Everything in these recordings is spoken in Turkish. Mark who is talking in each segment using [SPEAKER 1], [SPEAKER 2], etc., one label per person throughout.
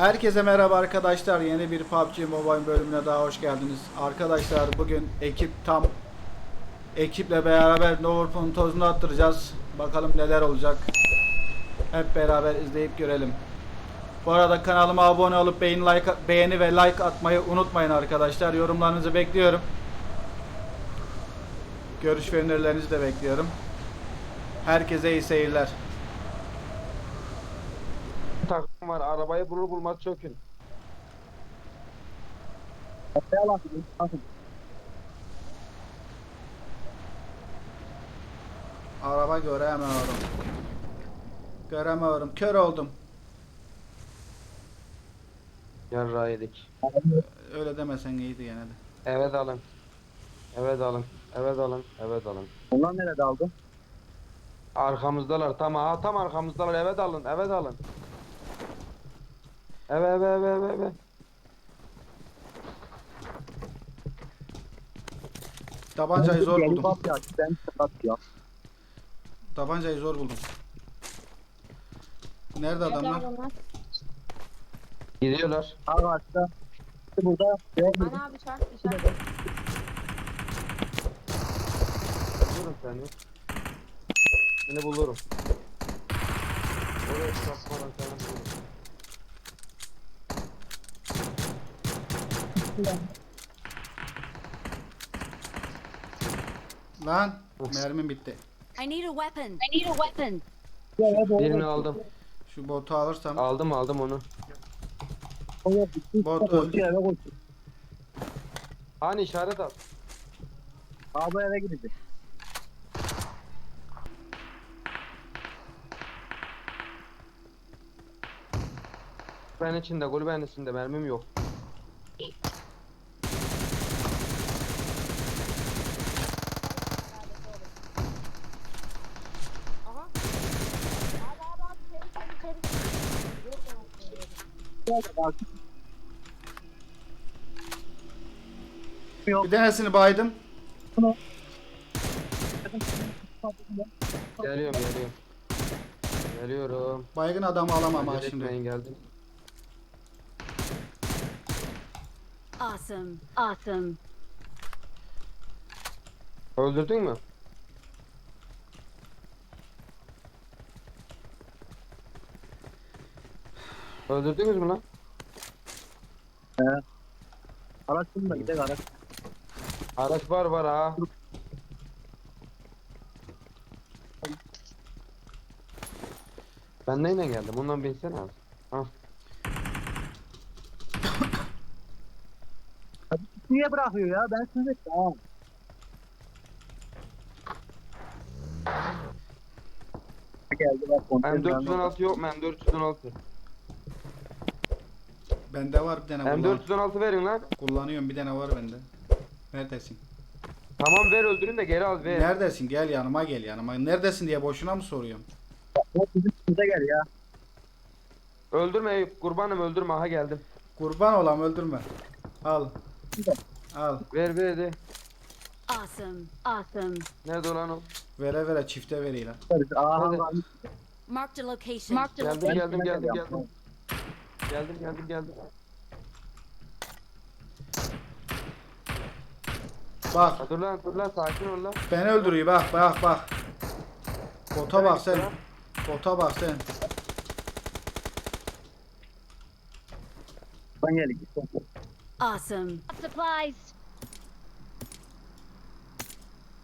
[SPEAKER 1] Herkese merhaba arkadaşlar. Yeni bir PUBG Mobile bölümüne daha hoş geldiniz. Arkadaşlar bugün ekip tam ekiple beraber Novorp'un tozunu attıracağız. Bakalım neler olacak. Hep beraber izleyip görelim. Bu arada kanalıma abone olup beğeni, like, beğeni ve like atmayı unutmayın arkadaşlar. Yorumlarınızı bekliyorum. Görüş ve önerilerinizi de bekliyorum. Herkese iyi seyirler.
[SPEAKER 2] Takım var. Arabayı bulur bulmaz çökün.
[SPEAKER 1] Araba göremiyorum. Göremiyorum. Kör oldum.
[SPEAKER 2] Yarra yedik.
[SPEAKER 1] Öyle demesen iyiydi gene de.
[SPEAKER 2] Evet alın. Evet alın. Evet alın. Evet alın.
[SPEAKER 3] Onlar nerede aldı?
[SPEAKER 2] Arkamızdalar. Tam ha tam arkamızdalar. Evet alın. Evet alın. Evet evet evet evet. evet.
[SPEAKER 1] Tabancayı zor buldum.
[SPEAKER 3] bak ya, Ben sakat ya.
[SPEAKER 1] Tabancayı zor buldum. Nerede adamlar?
[SPEAKER 2] Gidiyorlar.
[SPEAKER 3] İşte Burada.
[SPEAKER 4] Bana abi şart işaret.
[SPEAKER 2] Bulurum seni. Seni bulurum. Oraya çıkartmadan seni bulurum.
[SPEAKER 1] Lan mermim bitti.
[SPEAKER 4] I need a weapon. I need a weapon.
[SPEAKER 2] Birini aldım.
[SPEAKER 1] Şu botu alırsam.
[SPEAKER 2] Aldım aldım onu.
[SPEAKER 1] Bot öldü.
[SPEAKER 2] Hani işaret at.
[SPEAKER 3] Abi eve gidecek.
[SPEAKER 2] Ben içinde, kulübenin içinde mermim yok.
[SPEAKER 1] Bir tanesini baydım.
[SPEAKER 2] Geliyorum geliyorum. Geliyorum.
[SPEAKER 1] Baygın adamı alamam ha
[SPEAKER 2] Acele
[SPEAKER 1] şimdi.
[SPEAKER 2] etmeyin, geldim.
[SPEAKER 4] Awesome. Awesome.
[SPEAKER 2] Öldürdün mü? Öldürdünüz mü lan?
[SPEAKER 3] Araçın da gidelim araç.
[SPEAKER 2] Araç var var ha. Ben neyle geldim? Ondan binsene az. Ha.
[SPEAKER 3] Niye bırakıyor ya? Ben size tamam. Geldi bak kontrol.
[SPEAKER 2] M416 yok mu? M416.
[SPEAKER 1] Bende var bir tane kullan.
[SPEAKER 2] M416 verin lan.
[SPEAKER 1] Kullanıyorum bir tane var bende. Neredesin?
[SPEAKER 2] Tamam ver öldürün de geri al ver.
[SPEAKER 1] Neredesin? Gel yanıma gel yanıma. Neredesin diye boşuna mı soruyorum?
[SPEAKER 3] Bizim size gel ya.
[SPEAKER 2] Öldürme Eyüp. Kurbanım öldürme. Aha geldim.
[SPEAKER 1] Kurban olam öldürme. Al. Al.
[SPEAKER 2] Ver ver de.
[SPEAKER 4] Awesome. Awesome.
[SPEAKER 2] Nerede olan o?
[SPEAKER 1] Vere vere çifte veriyle.
[SPEAKER 3] Aha var.
[SPEAKER 4] Marked a location. Marked a
[SPEAKER 2] Geldim
[SPEAKER 4] location.
[SPEAKER 2] geldim geldim geldim. Geldim geldim geldim.
[SPEAKER 1] Bak
[SPEAKER 2] Ha, dur lan dur lan sakin ol lan.
[SPEAKER 1] beni öldürüyor bak bak bak. Bota bak sen. Bota bak sen.
[SPEAKER 3] Ben geldik.
[SPEAKER 4] Awesome. Supplies.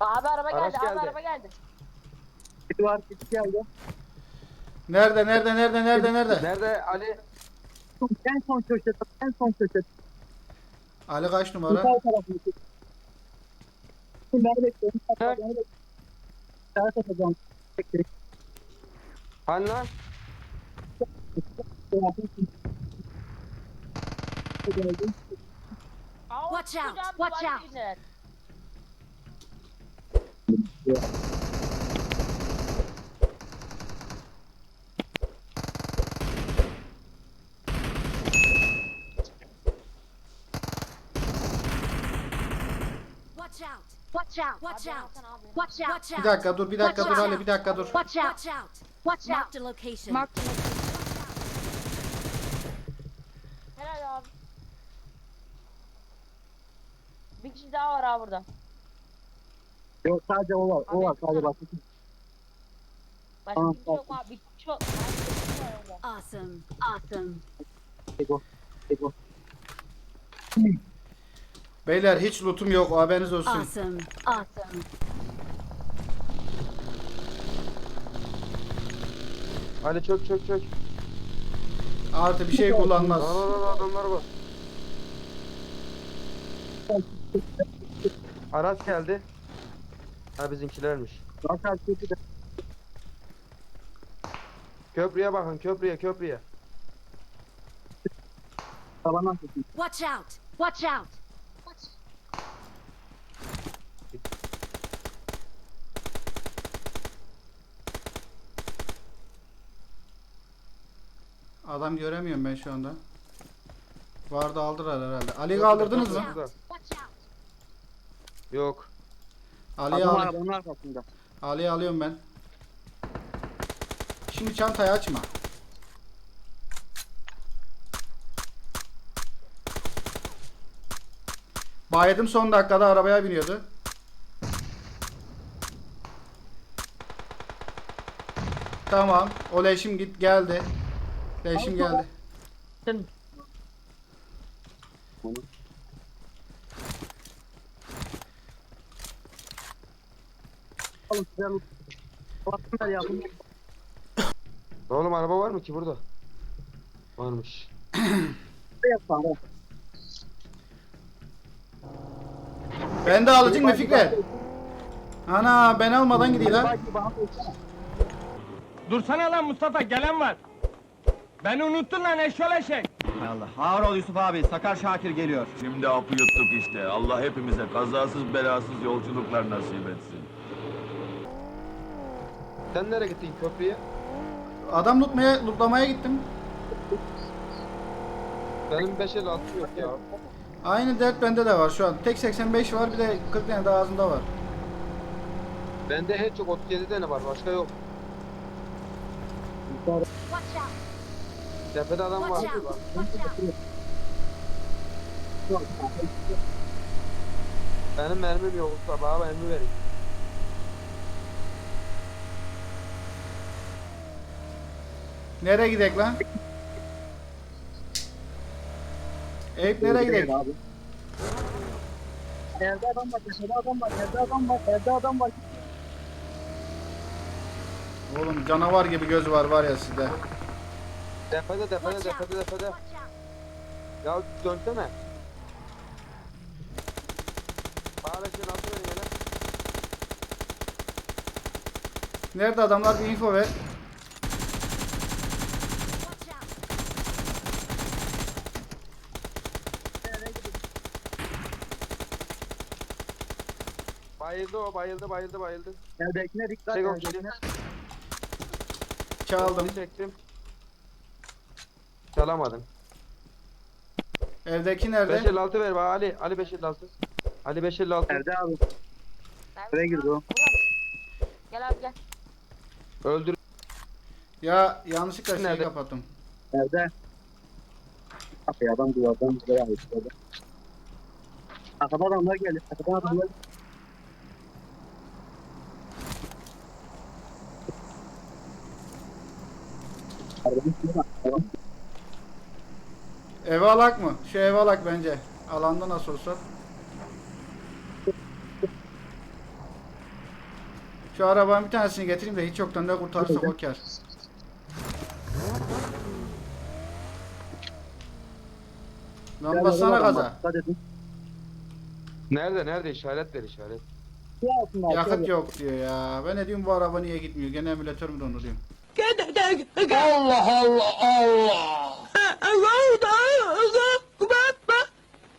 [SPEAKER 5] Abi araba
[SPEAKER 2] Araç
[SPEAKER 5] geldi, abi
[SPEAKER 2] geldi.
[SPEAKER 5] araba geldi.
[SPEAKER 3] Kiti var, kiti geldi.
[SPEAKER 1] Nerede nerede nerede nerede nerede?
[SPEAKER 2] Nerede Ali?
[SPEAKER 3] En son köşede, en son köşede.
[SPEAKER 1] Ali kaç numara?
[SPEAKER 3] Tarafını çek. Nerede bekliyorum?
[SPEAKER 2] Evet.
[SPEAKER 3] tarafını Sağ tarafını çek.
[SPEAKER 2] Hani lan?
[SPEAKER 4] Watch out, watch out.
[SPEAKER 1] Bir dakika dur, bir dakika dur Ali, bir dakika dur.
[SPEAKER 4] Mark. Mark the abi. Bir
[SPEAKER 5] kişi daha var ha burada.
[SPEAKER 3] Yok sadece o var. O var sadece
[SPEAKER 5] başka.
[SPEAKER 3] Başka
[SPEAKER 5] kimse yok abi. Bir kişi yok.
[SPEAKER 4] Awesome. Awesome.
[SPEAKER 3] Ego. Ego.
[SPEAKER 1] Beyler hiç lootum yok haberiniz olsun.
[SPEAKER 4] Awesome. Awesome.
[SPEAKER 2] Hadi çök çök çök.
[SPEAKER 1] Artı bir şey kullanmaz.
[SPEAKER 2] Lan lan lan adamlar var. Araç geldi. Ha bizimkilermiş. Köprüye bakın köprüye köprüye.
[SPEAKER 4] Watch out. Watch out.
[SPEAKER 1] Adam göremiyorum ben şu anda. Vardı aldılar herhalde. Ali kaldırdınız mı?
[SPEAKER 2] Burada.
[SPEAKER 4] Watch out.
[SPEAKER 2] Yok.
[SPEAKER 1] Ali'yi
[SPEAKER 3] Adam
[SPEAKER 1] al.
[SPEAKER 3] arabanın arkasında.
[SPEAKER 1] Ali'yi alıyorum ben. Şimdi çantayı açma. Baydım son dakikada arabaya biniyordu. Tamam. O leşim git geldi. Leşim geldi.
[SPEAKER 3] Alın size alıp. Bakın yapın.
[SPEAKER 2] Oğlum araba var mı ki burada? Varmış.
[SPEAKER 3] Yapın.
[SPEAKER 1] Ben de alacak mı Fikret? Ana ben almadan gideyim lan.
[SPEAKER 6] Dursana lan Mustafa gelen var. Beni unuttun lan eşşoğlu eşek.
[SPEAKER 7] Hay Allah. Ağır ol Yusuf abi. Sakar Şakir geliyor.
[SPEAKER 8] Şimdi apı yuttuk işte. Allah hepimize kazasız belasız yolculuklar nasip etsin.
[SPEAKER 2] Sen nereye gittin köprüye?
[SPEAKER 1] Adam lootmaya, lootlamaya gittim.
[SPEAKER 2] Benim 5 el altı yok ya.
[SPEAKER 1] Aynı dert bende de var şu an. Tek 85 var bir de 40 tane daha ağzında var.
[SPEAKER 2] Bende en çok 37 tane var başka yok.
[SPEAKER 4] Watch out.
[SPEAKER 2] Tepede adam var.
[SPEAKER 4] Watch out. Watch out.
[SPEAKER 2] Benim mermim yok usta bana mermi verin.
[SPEAKER 1] Nereye gidek lan? Eyüp nereye gidek?
[SPEAKER 3] Abi. Evde adam var, dışarıda adam var, evde adam var, evde adam var.
[SPEAKER 1] Oğlum canavar gibi göz var var ya sizde.
[SPEAKER 2] Tepede tepede
[SPEAKER 4] Watch out.
[SPEAKER 2] tepede tepede.
[SPEAKER 4] Watch out.
[SPEAKER 2] Ya dönsene. El altı verin hele.
[SPEAKER 1] Nerede adamlar bir info ver.
[SPEAKER 4] Watch out.
[SPEAKER 2] Bayıldı o bayıldı bayıldı bayıldı.
[SPEAKER 3] Evdekine dikkat,
[SPEAKER 2] Çek o
[SPEAKER 3] evdekine.
[SPEAKER 1] Çaldım.
[SPEAKER 2] Bir çektim. Çalamadın.
[SPEAKER 1] Evdeki
[SPEAKER 2] 5
[SPEAKER 1] nerede?
[SPEAKER 2] el altı ver bana Ali. Ali 5 el altı. Ali 5 el altı.
[SPEAKER 3] Evde abi.
[SPEAKER 5] Nerede?
[SPEAKER 3] Eve girdi o.
[SPEAKER 5] Gel abi gel.
[SPEAKER 2] Öldür.
[SPEAKER 1] Ya yanlışlıkla şeyi
[SPEAKER 2] Nerede?
[SPEAKER 1] kapattım.
[SPEAKER 3] Evde. Abi adam duvardan buraya ayıkladı. Arkada adamlar geldi. Arkadan adamlar Arabanın tamam.
[SPEAKER 1] Eve alak mı? Şu eve alak bence. Alanda nasıl olsa. Şu arabanın bir tanesini getireyim de hiç yoktan da kurtarırsak o kar. Lan bassana gaza.
[SPEAKER 2] Nerede nerede işaret ver işaret.
[SPEAKER 1] Yakıt yok diyor ya. Ben ne diyorum bu araba niye gitmiyor? Gene emülatör mü donu diyorum.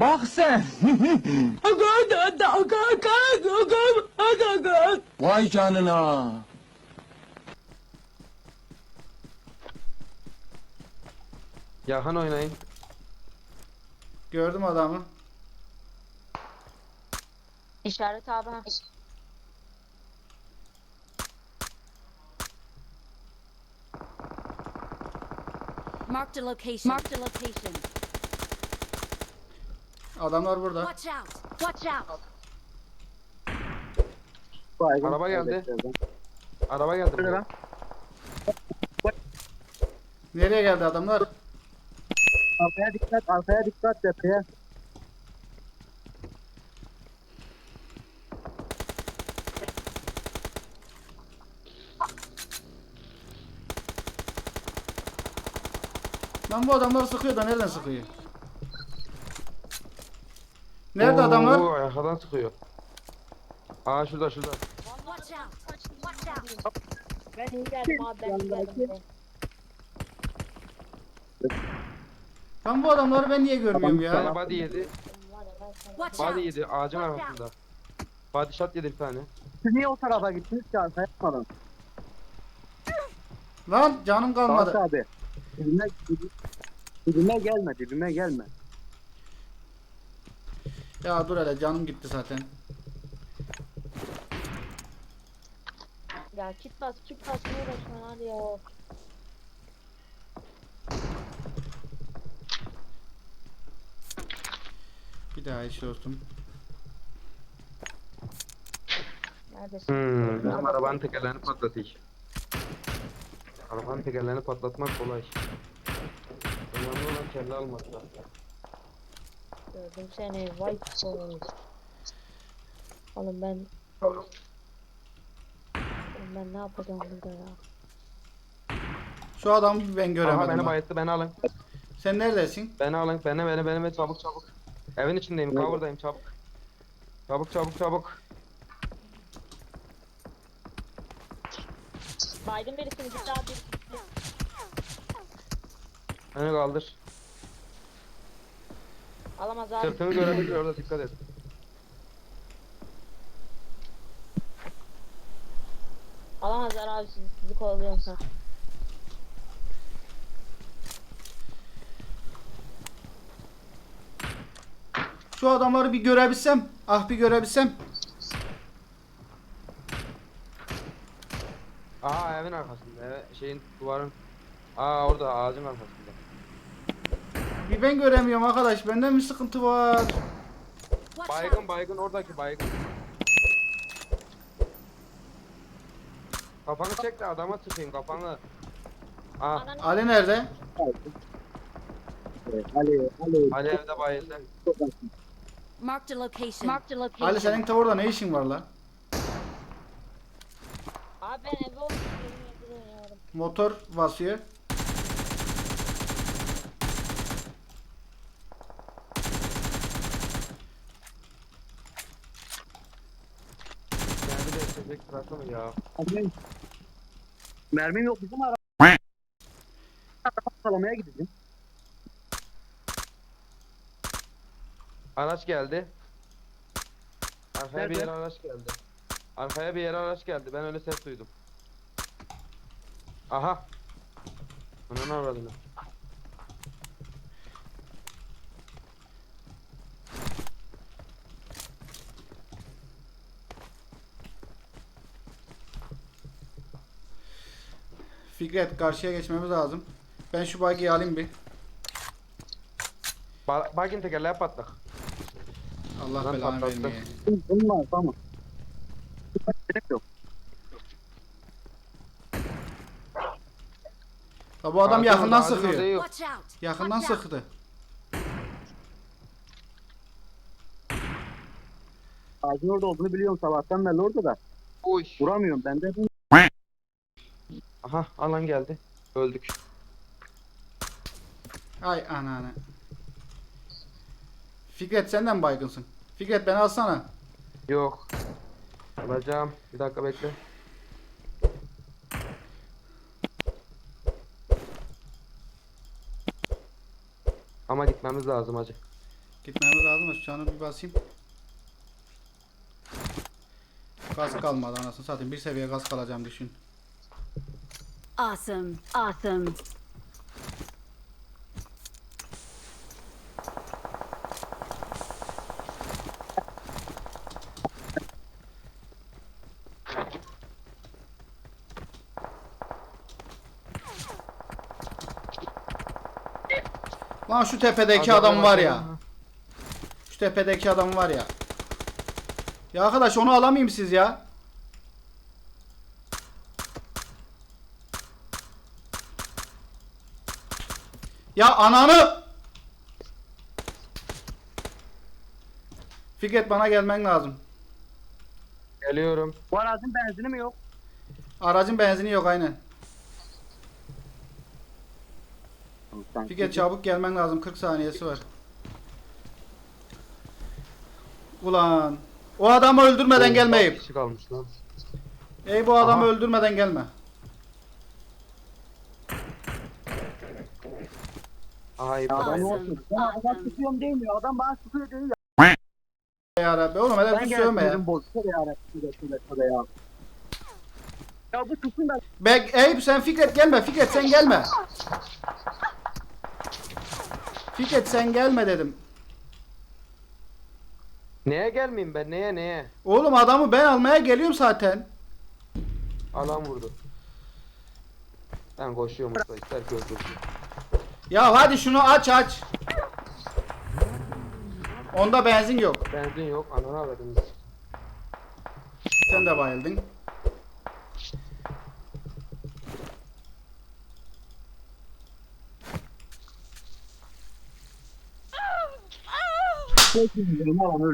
[SPEAKER 6] Bak sen. Vay canına.
[SPEAKER 2] Yakan oynayın.
[SPEAKER 1] Gördüm adamı.
[SPEAKER 5] İşaret abi ha.
[SPEAKER 4] Marked a location. Marked a location.
[SPEAKER 1] Adamlar burada.
[SPEAKER 4] Watch out. Watch out!
[SPEAKER 3] Baygın.
[SPEAKER 2] Araba geldi. Araba geldi.
[SPEAKER 3] Şöyle
[SPEAKER 2] buraya.
[SPEAKER 3] lan.
[SPEAKER 1] Nereye geldi adamlar?
[SPEAKER 3] Arkaya dikkat, arkaya dikkat tepeye.
[SPEAKER 1] Lan bu adamlar sıkıyor da nereden sıkıyor? Nerede adamlar?
[SPEAKER 2] Oo, arkadan sıkıyor. Aa şurada şurada.
[SPEAKER 4] Watch out! Watch out!
[SPEAKER 5] Ben geldim abi ben geldim.
[SPEAKER 1] Lan bu adamları ben niye görmüyorum
[SPEAKER 2] Bir tane
[SPEAKER 1] ya?
[SPEAKER 2] body yedi.
[SPEAKER 4] Watch
[SPEAKER 2] Body
[SPEAKER 4] out!
[SPEAKER 2] yedi ağacın arkasında. Body shot yedi bir tane.
[SPEAKER 3] Siz niye o tarafa gittiniz ki arkaya yapmadan?
[SPEAKER 1] Lan canım kalmadı.
[SPEAKER 3] abi. Dibime, dibime gelme, dibime gelme.
[SPEAKER 1] Ya dur hele canım gitti zaten.
[SPEAKER 5] Ya kit bas kit bas ne uğraşma hadi ya.
[SPEAKER 1] Bir daha iş dostum.
[SPEAKER 5] Neredesin?
[SPEAKER 2] Hmm. Ama arabanın tekerlerini patlatıyor. Arabanın tekerlerini patlatmak kolay. Önemli olan kelle almakta.
[SPEAKER 5] Gördüm seni white soul. Oğlum ben Oğlum ben ne yapacağım burada ya?
[SPEAKER 1] Şu adamı ben
[SPEAKER 2] Aha beni
[SPEAKER 1] göremedim. bak.
[SPEAKER 2] bayıttı beni alın.
[SPEAKER 1] Sen neredesin?
[SPEAKER 2] Beni alın beni beni beni beni çabuk çabuk. Evin içindeyim cover'dayım çabuk. Çabuk çabuk çabuk.
[SPEAKER 5] Biden birisini bir daha bir
[SPEAKER 2] Beni kaldır.
[SPEAKER 5] Alamaz abi.
[SPEAKER 2] Sırtını görebilir orada dikkat et.
[SPEAKER 5] Alamazlar abi sizi, sizi kovalıyorum.
[SPEAKER 1] Şu adamları bir görebilsem. Ah bir görebilsem.
[SPEAKER 2] Aa evin arkasında. Eve, şeyin duvarın. Aa orada ağacın arkasında.
[SPEAKER 1] Bir ben göremiyorum arkadaş. Bende mi sıkıntı var?
[SPEAKER 2] Baygın baygın oradaki baygın. Kafanı çek de adama sıkayım kafanı. Aa
[SPEAKER 1] Ali nerede?
[SPEAKER 3] Ali, Ali.
[SPEAKER 2] Ali evde bayıldı.
[SPEAKER 4] Marked a location. Marked a location.
[SPEAKER 1] Ali senin tavırda ne işin var lan?
[SPEAKER 5] Abi ben eve.
[SPEAKER 1] Motor basıyor.
[SPEAKER 2] Kendi de ya?
[SPEAKER 3] Ali. Mermim yok bizim araba. Araba salamaya gideceğim.
[SPEAKER 2] Araç geldi. Arkaya bir yere araç geldi. Arkaya bir yere araç geldi. Ben öyle ses duydum. Aha. Ananı avradını.
[SPEAKER 1] Fikret karşıya geçmemiz lazım. Ben şu bagiyi alayım bir.
[SPEAKER 2] Ba Bagin tekerleğe patlak.
[SPEAKER 1] Allah
[SPEAKER 2] Lan
[SPEAKER 1] belanı
[SPEAKER 2] patlattı.
[SPEAKER 1] vermeye.
[SPEAKER 3] Bunlar tamam. Gerek yok.
[SPEAKER 1] Ha, bu adam
[SPEAKER 2] Ağacın
[SPEAKER 1] yakından
[SPEAKER 2] orada, ağacın orada
[SPEAKER 1] sıkıyor.
[SPEAKER 2] yok.
[SPEAKER 4] Watch out!
[SPEAKER 1] Yakından
[SPEAKER 4] Watch out.
[SPEAKER 1] sıktı.
[SPEAKER 3] Ağacın orada olduğunu biliyorum sabahtan beri orada da.
[SPEAKER 2] Uy.
[SPEAKER 3] Vuramıyorum ben de.
[SPEAKER 2] Aha alan geldi. Öldük.
[SPEAKER 1] Ay anane. Fikret senden baygınsın. Fikret beni alsana.
[SPEAKER 2] Yok. Alacağım. Bir dakika bekle. Ama gitmemiz lazım hacı.
[SPEAKER 1] Gitmemiz lazım. Şu bir basayım. Gaz kalmadı anasını satayım. Bir seviye gaz kalacağım düşün.
[SPEAKER 4] Awesome. Awesome.
[SPEAKER 1] Lan şu tepedeki adam var ya. Şu tepedeki adam var ya. Ya arkadaş onu alamayayım siz ya. Ya ananı! Fikret bana gelmen lazım.
[SPEAKER 2] Geliyorum.
[SPEAKER 3] Bu aracın benzini mi yok?
[SPEAKER 1] Aracın benzini yok aynen. Fikret çabuk gelmen lazım. 40 saniyesi var. Ulan. O adamı öldürmeden gelmeyip.
[SPEAKER 2] kişi kalmış lan.
[SPEAKER 1] Ey bu adamı
[SPEAKER 2] Aha.
[SPEAKER 1] öldürmeden gelme.
[SPEAKER 2] İyi.
[SPEAKER 3] Adam
[SPEAKER 4] Awesome.
[SPEAKER 3] olsun. Ben adam
[SPEAKER 4] Awesome.
[SPEAKER 3] sıkıyorum değil mi? Adam bana sıkıyor değil ya.
[SPEAKER 1] Ya Rabbi oğlum hele
[SPEAKER 3] Ben
[SPEAKER 1] bir sövme ya.
[SPEAKER 3] geldim bozsa ya. Şöyle şöyle şöyle ya. Ya bu tutsun da
[SPEAKER 1] Bek Eyüp sen Fikret gelme. Fikret sen gelme. Fikret sen gelme dedim.
[SPEAKER 2] Neye gelmeyeyim ben? Neye neye?
[SPEAKER 1] Oğlum adamı ben almaya geliyorum zaten.
[SPEAKER 2] Alan vurdu. Ben koşuyorum usta ister ki öldürsün.
[SPEAKER 1] Ya hadi şunu aç aç. Onda benzin yok.
[SPEAKER 2] Benzin yok anana verdim.
[SPEAKER 1] Sen de bayıldın.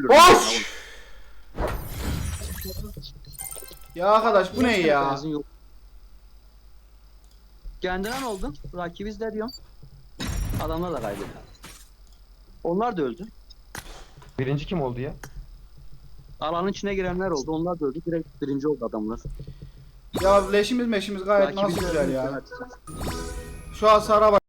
[SPEAKER 1] Boş! Ya arkadaş bu ne ya?
[SPEAKER 3] Benzin yok. Kendine ne oldu? Rakibi izle diyorum. Adamlar da kaybediyor. Onlar da öldü.
[SPEAKER 2] Birinci kim oldu ya?
[SPEAKER 3] Alanın içine girenler oldu. Onlar da öldü. Direkt birinci oldu adamlar.
[SPEAKER 1] Ya leşimiz meşimiz gayet
[SPEAKER 3] Rakibi
[SPEAKER 1] nasıl güzel ya. Şu hasara bak.